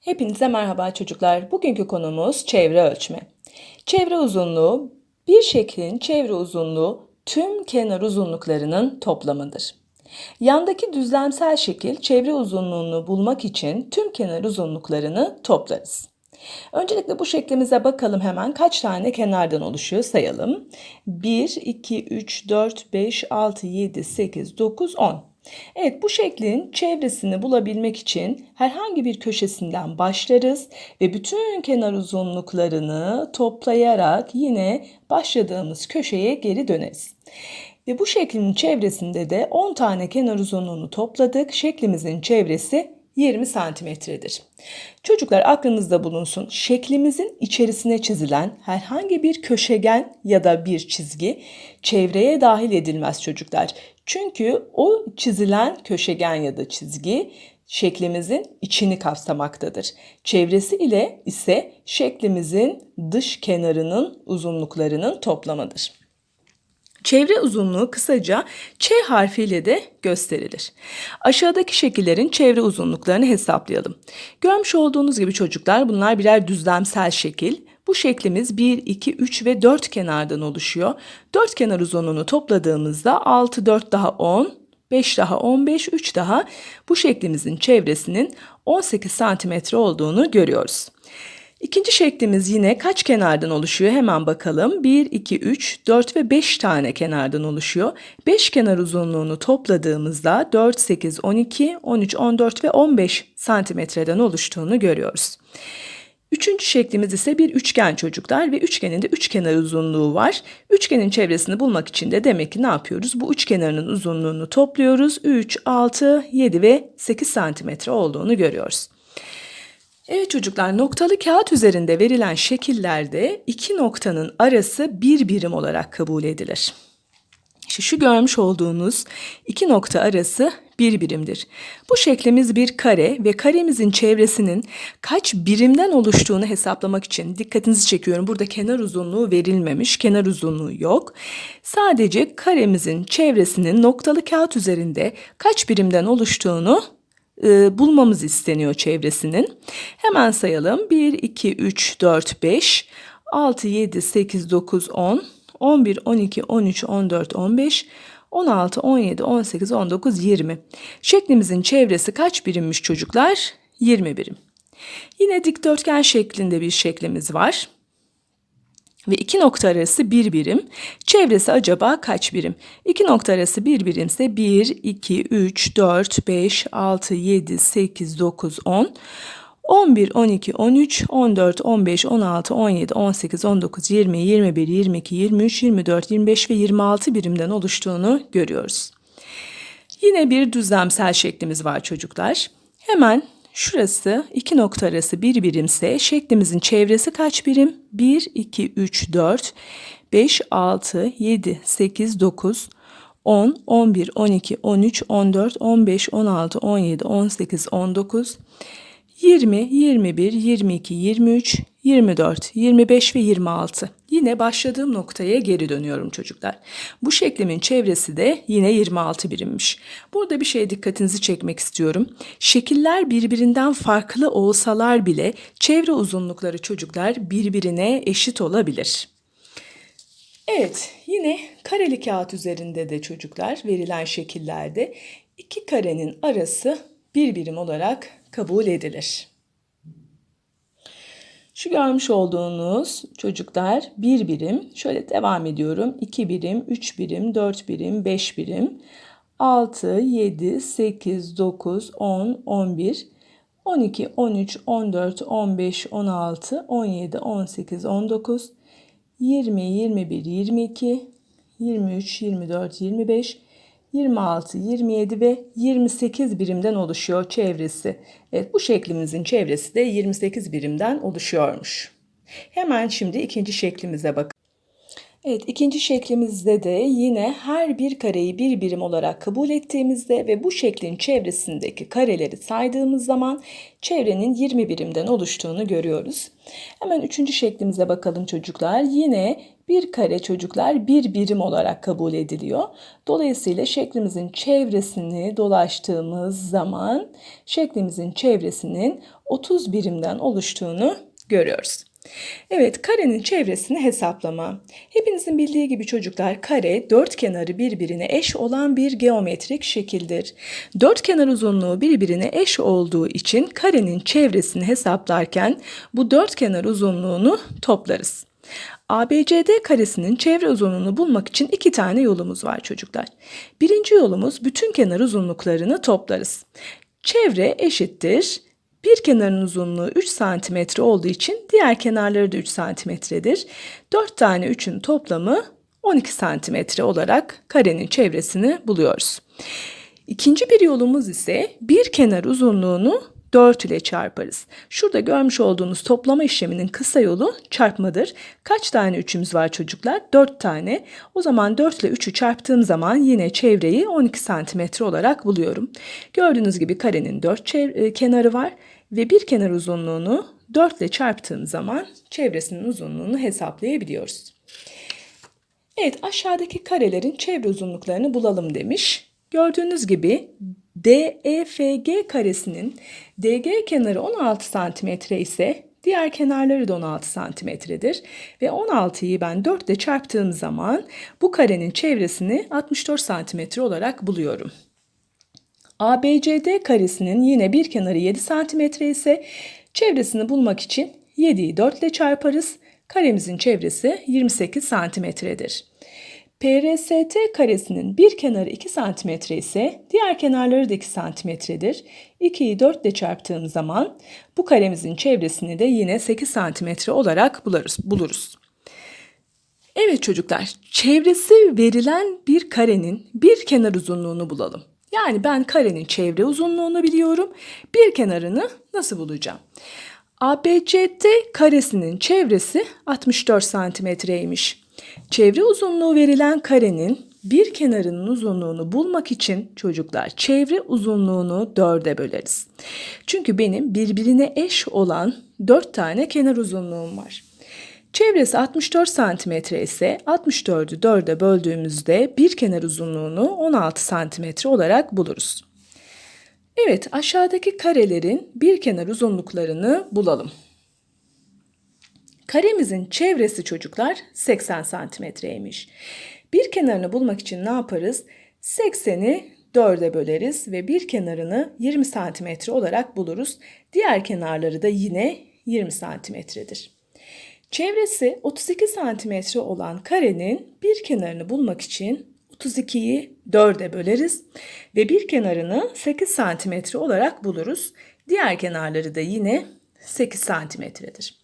Hepinize merhaba çocuklar. Bugünkü konumuz çevre ölçme. Çevre uzunluğu bir şeklin çevre uzunluğu tüm kenar uzunluklarının toplamıdır. Yandaki düzlemsel şekil çevre uzunluğunu bulmak için tüm kenar uzunluklarını toplarız. Öncelikle bu şeklimize bakalım hemen kaç tane kenardan oluşuyor sayalım. 1, 2, 3, 4, 5, 6, 7, 8, 9, 10. Evet bu şeklin çevresini bulabilmek için herhangi bir köşesinden başlarız ve bütün kenar uzunluklarını toplayarak yine başladığımız köşeye geri döneriz. Ve bu şeklin çevresinde de 10 tane kenar uzunluğunu topladık. Şeklimizin çevresi 20 santimetredir. Çocuklar aklınızda bulunsun. Şeklimizin içerisine çizilen herhangi bir köşegen ya da bir çizgi çevreye dahil edilmez çocuklar. Çünkü o çizilen köşegen ya da çizgi şeklimizin içini kapsamaktadır. Çevresi ile ise şeklimizin dış kenarının uzunluklarının toplamıdır. Çevre uzunluğu kısaca Ç harfiyle de gösterilir. Aşağıdaki şekillerin çevre uzunluklarını hesaplayalım. Görmüş olduğunuz gibi çocuklar bunlar birer düzlemsel şekil. Bu şeklimiz 1, 2, 3 ve 4 kenardan oluşuyor. 4 kenar uzunluğunu topladığımızda 6, 4 daha 10, 5 daha 15, 3 daha bu şeklimizin çevresinin 18 santimetre olduğunu görüyoruz. İkinci şeklimiz yine kaç kenardan oluşuyor hemen bakalım. 1, 2, 3, 4 ve 5 tane kenardan oluşuyor. 5 kenar uzunluğunu topladığımızda 4, 8, 12, 13, 14 ve 15 santimetreden oluştuğunu görüyoruz. Üçüncü şeklimiz ise bir üçgen çocuklar ve üçgenin de üç kenar uzunluğu var. Üçgenin çevresini bulmak için de demek ki ne yapıyoruz? Bu üçkenarın uzunluğunu topluyoruz. 3, 6, 7 ve 8 santimetre olduğunu görüyoruz. Evet çocuklar noktalı kağıt üzerinde verilen şekillerde iki noktanın arası bir birim olarak kabul edilir. Şu görmüş olduğunuz iki nokta arası bir birimdir. Bu şeklimiz bir kare ve karemizin çevresinin kaç birimden oluştuğunu hesaplamak için dikkatinizi çekiyorum. Burada kenar uzunluğu verilmemiş, kenar uzunluğu yok. Sadece karemizin çevresinin noktalı kağıt üzerinde kaç birimden oluştuğunu e, bulmamız isteniyor çevresinin. Hemen sayalım. 1, 2, 3, 4, 5, 6, 7, 8, 9, 10, 11, 12, 13, 14, 15, 16, 17, 18, 19, 20. Şeklimizin çevresi kaç birimmiş çocuklar? 20 birim. Yine dikdörtgen şeklinde bir şeklimiz var ve iki nokta arası bir birim. Çevresi acaba kaç birim? İki nokta arası bir birimse 1, 2, 3, 4, 5, 6, 7, 8, 9, 10. 11, 12, 13, 14, 15, 16, 17, 18, 19, 20, 21, 22, 23, 24, 25 ve 26 birimden oluştuğunu görüyoruz. Yine bir düzlemsel şeklimiz var çocuklar. Hemen Şurası iki nokta arası bir birimse şeklimizin çevresi kaç birim? 1, 2, 3, 4, 5, 6, 7, 8, 9, 10, 11, 12, 13, 14, 15, 16, 17, 18, 19, 20, 21, 22, 23, 24, 25 ve 26. Yine başladığım noktaya geri dönüyorum çocuklar. Bu şeklimin çevresi de yine 26 birimmiş. Burada bir şeye dikkatinizi çekmek istiyorum. Şekiller birbirinden farklı olsalar bile çevre uzunlukları çocuklar birbirine eşit olabilir. Evet, yine kareli kağıt üzerinde de çocuklar verilen şekillerde iki karenin arası bir birim olarak kabul edilir. Şu görmüş olduğunuz çocuklar bir birim. Şöyle devam ediyorum. 2 birim, 3 birim, 4 birim, 5 birim. 6, 7, 8, 9, 10, 11, 12, 13, 14, 15, 16, 17, 18, 19, 20, 21, 22, 23, 24, 25, 26, 27 ve 28 birimden oluşuyor çevresi. Evet bu şeklimizin çevresi de 28 birimden oluşuyormuş. Hemen şimdi ikinci şeklimize bakalım. Evet ikinci şeklimizde de yine her bir kareyi bir birim olarak kabul ettiğimizde ve bu şeklin çevresindeki kareleri saydığımız zaman çevrenin 20 birimden oluştuğunu görüyoruz. Hemen üçüncü şeklimize bakalım çocuklar. Yine Bir kare çocuklar bir birim olarak kabul ediliyor. Dolayısıyla şeklimizin çevresini dolaştığımız zaman şeklimizin çevresinin 30 birimden oluştuğunu görüyoruz. Evet, karenin çevresini hesaplama. Hepinizin bildiği gibi çocuklar kare dört kenarı birbirine eş olan bir geometrik şekildir. Dört kenar uzunluğu birbirine eş olduğu için karenin çevresini hesaplarken bu dört kenar uzunluğunu toplarız. ABCD karesinin çevre uzunluğunu bulmak için iki tane yolumuz var çocuklar. Birinci yolumuz bütün kenar uzunluklarını toplarız. Çevre eşittir. Bir kenarın uzunluğu 3 cm olduğu için diğer kenarları da 3 cm'dir. 4 tane 3'ün toplamı 12 cm olarak karenin çevresini buluyoruz. İkinci bir yolumuz ise bir kenar uzunluğunu 4 ile çarparız. Şurada görmüş olduğunuz toplama işleminin kısa yolu çarpmadır. Kaç tane 3'ümüz var çocuklar? 4 tane. O zaman 4 ile 3'ü çarptığım zaman yine çevreyi 12 cm olarak buluyorum. Gördüğünüz gibi karenin 4 e, kenarı var ve bir kenar uzunluğunu 4 ile çarptığım zaman çevresinin uzunluğunu hesaplayabiliyoruz. Evet aşağıdaki karelerin çevre uzunluklarını bulalım demiş. Gördüğünüz gibi DEFG karesinin DG kenarı 16 cm ise diğer kenarları da 16 santimetredir. Ve 16'yı ben 4 ile çarptığım zaman bu karenin çevresini 64 santimetre olarak buluyorum. ABCD karesinin yine bir kenarı 7 santimetre ise çevresini bulmak için 7'yi 4 ile çarparız. Karemizin çevresi 28 santimetredir. PRST karesinin bir kenarı 2 cm ise diğer kenarları da 2 cm'dir. 2'yi 4 ile çarptığım zaman bu karemizin çevresini de yine 8 cm olarak buluruz. buluruz. Evet çocuklar, çevresi verilen bir karenin bir kenar uzunluğunu bulalım. Yani ben karenin çevre uzunluğunu biliyorum. Bir kenarını nasıl bulacağım? ABCD karesinin çevresi 64 santimetreymiş. Çevre uzunluğu verilen karenin bir kenarının uzunluğunu bulmak için çocuklar çevre uzunluğunu dörde böleriz. Çünkü benim birbirine eş olan dört tane kenar uzunluğum var. Çevresi 64 santimetre ise 64'ü 4'e böldüğümüzde bir kenar uzunluğunu 16 santimetre olarak buluruz. Evet aşağıdaki karelerin bir kenar uzunluklarını bulalım. Karemizin çevresi çocuklar 80 santimetreymiş. Bir kenarını bulmak için ne yaparız? 80'i 4'e böleriz ve bir kenarını 20 santimetre olarak buluruz. Diğer kenarları da yine 20 santimetredir. Çevresi 32 santimetre olan karenin bir kenarını bulmak için 32'yi 4'e böleriz ve bir kenarını 8 santimetre olarak buluruz. Diğer kenarları da yine 8 santimetredir.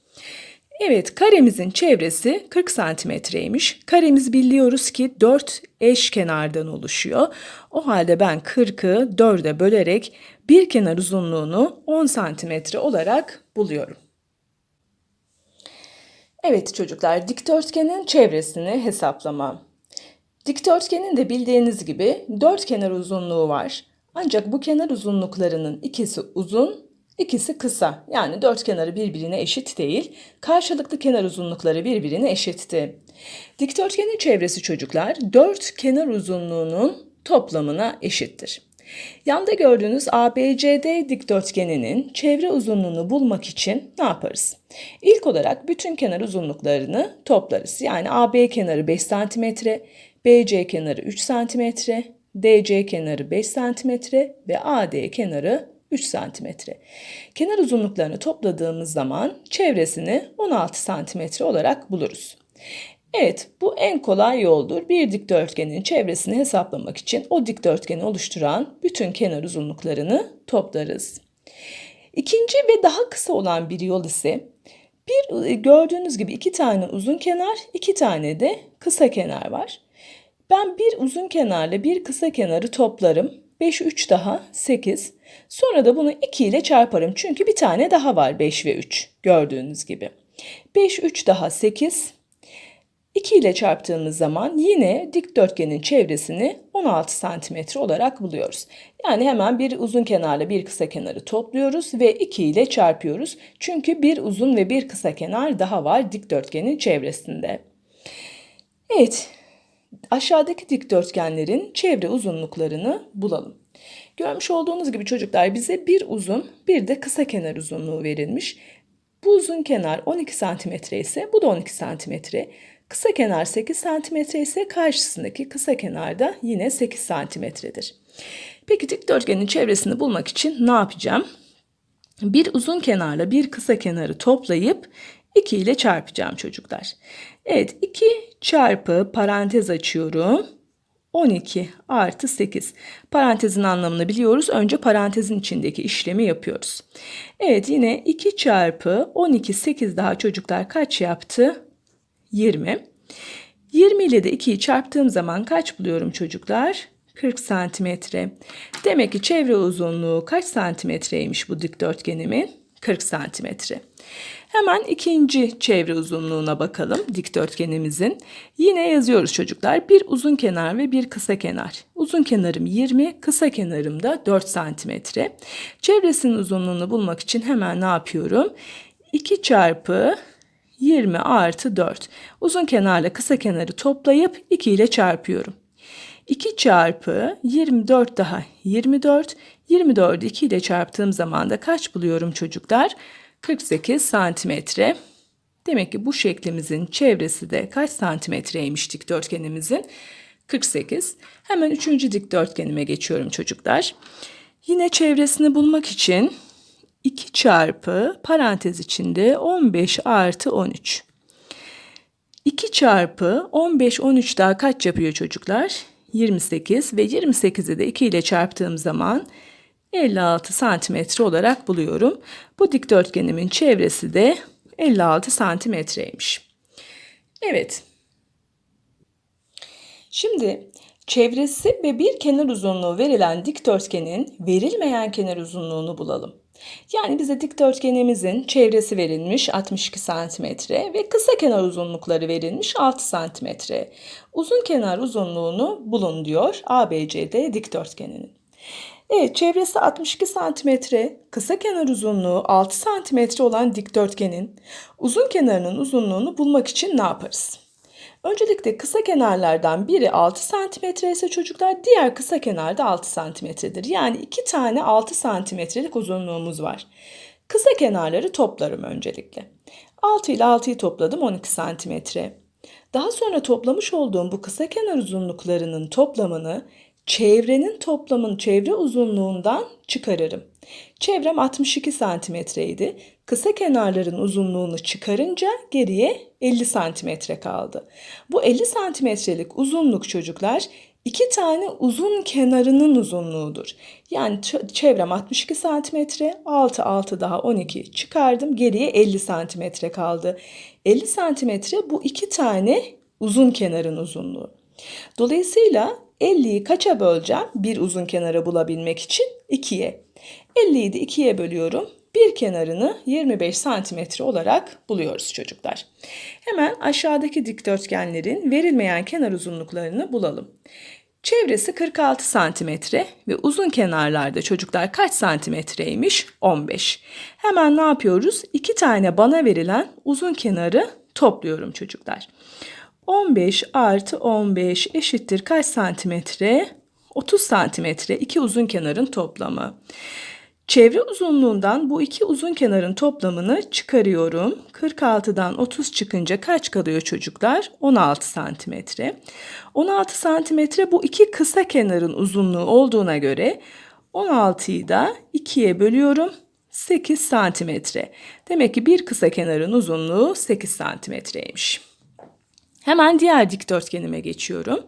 Evet karemizin çevresi 40 santimetreymiş. Karemiz biliyoruz ki 4 eş kenardan oluşuyor. O halde ben 40'ı 4'e bölerek bir kenar uzunluğunu 10 santimetre olarak buluyorum. Evet çocuklar dikdörtgenin çevresini hesaplama. Dikdörtgenin de bildiğiniz gibi dört kenar uzunluğu var. Ancak bu kenar uzunluklarının ikisi uzun, ikisi kısa. Yani dört kenarı birbirine eşit değil. Karşılıklı kenar uzunlukları birbirine eşitti. Dikdörtgenin çevresi çocuklar dört kenar uzunluğunun toplamına eşittir. Yanda gördüğünüz ABCD dikdörtgeninin çevre uzunluğunu bulmak için ne yaparız? İlk olarak bütün kenar uzunluklarını toplarız. Yani AB kenarı 5 cm, BC kenarı 3 cm, DC kenarı 5 cm ve AD kenarı 3 cm. Kenar uzunluklarını topladığımız zaman çevresini 16 cm olarak buluruz. Evet, bu en kolay yoldur. Bir dikdörtgenin çevresini hesaplamak için o dikdörtgeni oluşturan bütün kenar uzunluklarını toplarız. İkinci ve daha kısa olan bir yol ise bir gördüğünüz gibi iki tane uzun kenar, iki tane de kısa kenar var. Ben bir uzun kenarla bir kısa kenarı toplarım. 5, 3 daha 8. Sonra da bunu 2 ile çarparım. Çünkü bir tane daha var 5 ve 3 gördüğünüz gibi. 5, 3 daha 8. 2 ile çarptığımız zaman yine dikdörtgenin çevresini 16 santimetre olarak buluyoruz. Yani hemen bir uzun kenarla bir kısa kenarı topluyoruz ve 2 ile çarpıyoruz. Çünkü bir uzun ve bir kısa kenar daha var dikdörtgenin çevresinde. Evet, aşağıdaki dikdörtgenlerin çevre uzunluklarını bulalım. Görmüş olduğunuz gibi çocuklar bize bir uzun bir de kısa kenar uzunluğu verilmiş. Bu uzun kenar 12 santimetre ise bu da 12 santimetre. Kısa kenar 8 santimetre ise karşısındaki kısa kenar da yine 8 santimetredir. Peki dikdörtgenin çevresini bulmak için ne yapacağım? Bir uzun kenarla bir kısa kenarı toplayıp 2 ile çarpacağım çocuklar. Evet 2 çarpı parantez açıyorum. 12 artı 8. Parantezin anlamını biliyoruz. Önce parantezin içindeki işlemi yapıyoruz. Evet yine 2 çarpı 12 8 daha çocuklar kaç yaptı? 20. 20 ile de 2'yi çarptığım zaman kaç buluyorum çocuklar? 40 santimetre. Demek ki çevre uzunluğu kaç santimetreymiş bu dikdörtgenimin? 40 santimetre. Hemen ikinci çevre uzunluğuna bakalım dikdörtgenimizin. Yine yazıyoruz çocuklar. Bir uzun kenar ve bir kısa kenar. Uzun kenarım 20, kısa kenarım da 4 santimetre. Çevresinin uzunluğunu bulmak için hemen ne yapıyorum? 2 çarpı 20 artı 4. Uzun kenarla kısa kenarı toplayıp 2 ile çarpıyorum. 2 çarpı 24 daha 24. 24'ü 2 ile çarptığım zaman da kaç buluyorum çocuklar? 48 santimetre. Demek ki bu şeklimizin çevresi de kaç santimetreymiş dikdörtgenimizin? 48. Hemen üçüncü dikdörtgenime geçiyorum çocuklar. Yine çevresini bulmak için 2 çarpı parantez içinde 15 artı 13. 2 çarpı 15 13 daha kaç yapıyor çocuklar? 28 ve 28'i de 2 ile çarptığım zaman 56 santimetre olarak buluyorum. Bu dikdörtgenimin çevresi de 56 santimetreymiş. Evet. Şimdi çevresi ve bir kenar uzunluğu verilen dikdörtgenin verilmeyen kenar uzunluğunu bulalım. Yani bize dikdörtgenimizin çevresi verilmiş 62 santimetre ve kısa kenar uzunlukları verilmiş 6 santimetre. Uzun kenar uzunluğunu bulun diyor ABCD dikdörtgeninin. Evet çevresi 62 santimetre, kısa kenar uzunluğu 6 santimetre olan dikdörtgenin uzun kenarının uzunluğunu bulmak için ne yaparız? Öncelikle kısa kenarlardan biri 6 santimetre ise çocuklar diğer kısa kenarda 6 santimetredir. Yani iki tane 6 santimetrelik uzunluğumuz var. Kısa kenarları toplarım öncelikle. 6 ile 6'yı topladım 12 santimetre. Daha sonra toplamış olduğum bu kısa kenar uzunluklarının toplamını çevrenin toplamını çevre uzunluğundan çıkarırım. Çevrem 62 santimetreydi. Kısa kenarların uzunluğunu çıkarınca geriye 50 santimetre kaldı. Bu 50 santimetrelik uzunluk çocuklar iki tane uzun kenarının uzunluğudur. Yani çevrem 62 santimetre, 6 6 daha 12 çıkardım. Geriye 50 santimetre kaldı. 50 santimetre bu iki tane uzun kenarın uzunluğu. Dolayısıyla 50'yi kaça böleceğim? Bir uzun kenara bulabilmek için 2'ye. 50'yi de 2'ye bölüyorum. Bir kenarını 25 santimetre olarak buluyoruz çocuklar. Hemen aşağıdaki dikdörtgenlerin verilmeyen kenar uzunluklarını bulalım. Çevresi 46 santimetre ve uzun kenarlarda çocuklar kaç santimetreymiş? 15. Hemen ne yapıyoruz? İki tane bana verilen uzun kenarı topluyorum çocuklar. 15 artı 15 eşittir kaç santimetre? 30 santimetre iki uzun kenarın toplamı. Çevre uzunluğundan bu iki uzun kenarın toplamını çıkarıyorum. 46'dan 30 çıkınca kaç kalıyor çocuklar? 16 santimetre. 16 santimetre bu iki kısa kenarın uzunluğu olduğuna göre 16'yı da 2'ye bölüyorum. 8 santimetre. Demek ki bir kısa kenarın uzunluğu 8 santimetreymiş. Hemen diğer dikdörtgenime geçiyorum.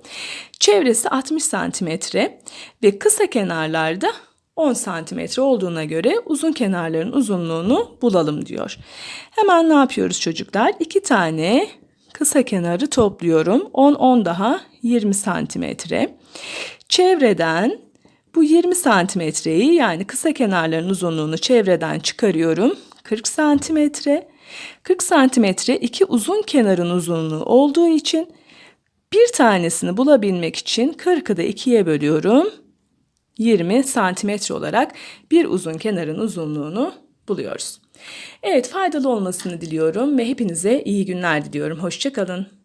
Çevresi 60 santimetre ve kısa kenarlarda 10 santimetre olduğuna göre uzun kenarların uzunluğunu bulalım diyor. Hemen ne yapıyoruz çocuklar? İki tane kısa kenarı topluyorum. 10 10 daha 20 santimetre. Çevreden bu 20 santimetreyi yani kısa kenarların uzunluğunu çevreden çıkarıyorum. 40 santimetre. 40 santimetre iki uzun kenarın uzunluğu olduğu için bir tanesini bulabilmek için 40'ı da 2'ye bölüyorum. 20 santimetre olarak bir uzun kenarın uzunluğunu buluyoruz. Evet faydalı olmasını diliyorum ve hepinize iyi günler diliyorum. Hoşçakalın.